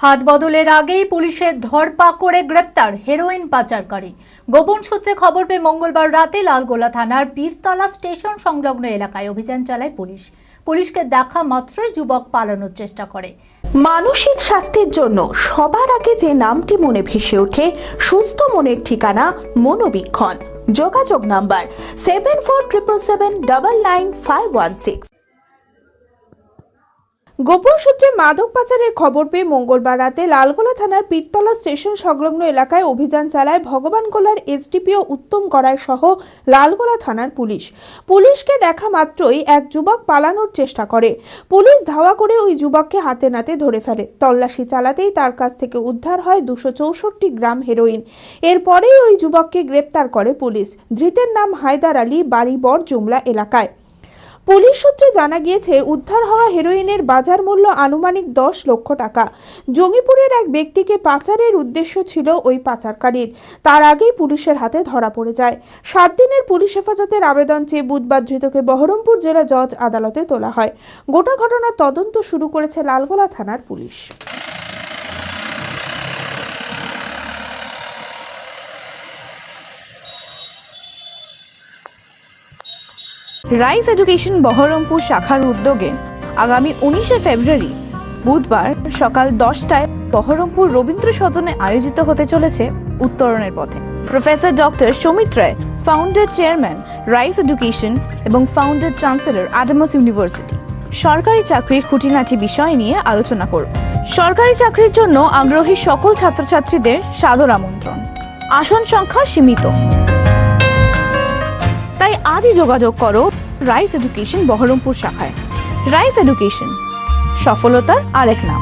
হাত বদলের আগেই পুলিশের ধরপাকড়ে গ্রেপ্তার হেরোইন পাচারকারী। গোপন সূত্রে খবর পেয়ে মঙ্গলবার রাতে লালগোলা থানার বীরতলা স্টেশন সংলগ্ন এলাকায় অভিযান চালায় পুলিশ। পুলিশকে দেখা মাত্রই যুবক পালানোর চেষ্টা করে। মানসিক স্বাস্থ্যের জন্য সবার আগে যে নামটি মনে ভেসে ওঠে, সুস্থ মনের ঠিকানা মনোবীক্ষণ। যোগাযোগ number seven four triple seven double nine five one six গোপন সূত্রে মাদক পাচারের খবর পেয়ে মঙ্গলবার রাতে লালগোলা থানার পীরতলা স্টেশন সংলগ্ন এলাকায় অভিযান চালায় ভগবানগোলার এসডিপিও উত্তম গড়াই সহ লালগোলা থানার পুলিশ। পুলিশকে দেখা মাত্রই এক যুবক পালানোর চেষ্টা করে। পুলিশ ধাওয়া করে ওই যুবককে হাতে নাতে ধরে ফেলে। তল্লাশি চালাতেই তার কাছ থেকে উদ্ধার হয় দুশো চৌষট্টি গ্রাম হেরোইন। এরপরেই ওই যুবককে গ্রেপ্তার করে পুলিশ। ধৃতের নাম হায়দার আলী, বাড়ি বর জুমলা এলাকায়। পুলিশ সূত্রে জানা গিয়েছে, উদ্ধার হওয়া হেরোইনের বাজার মূল্য আনুমানিক দশ লক্ষ টাকা। জঙ্গিপুরের এক ব্যক্তিকে পাচারের উদ্দেশ্য ছিল ওই পাচারকারীর। তার আগেই পুলিশের হাতে ধরা পড়ে যায়। সাত দিনের পুলিশ হেফাজতের আবেদন চেয়ে বুধবার ধৃতকে বহরমপুর জেলা জজ আদালতে তোলা হয়। গোটা ঘটনার তদন্ত শুরু করেছে লালগোলা থানার পুলিশ। রাইস এডুকেশন বহরমপুর শাখার উদ্যোগে আগামী উনিশে ফেব্রুয়ারি বুধবার সকাল দশটায় বহরমপুর রবীন্দ্র সদনে আয়োজিত হতে চলেছে উত্তরণের পথে। Professor doctor Samit Roy founder chairman Rice education এবং ফাউন্ডার চ্যান্সেলর অ্যাডামাস ইউনিভার্সিটি সরকারি চাকরির খুঁটিনাটি বিষয় নিয়ে আলোচনা করব। সরকারি চাকরির জন্য আগ্রহী সকল ছাত্রছাত্রীদের সাদর আমন্ত্রণ। আসন সংখ্যা সীমিত। তাই আজই যোগাযোগ করো রাইস এডুকেশন বহরমপুর শাখায়। রাইস এডুকেশন সফলতার আরেক নাম।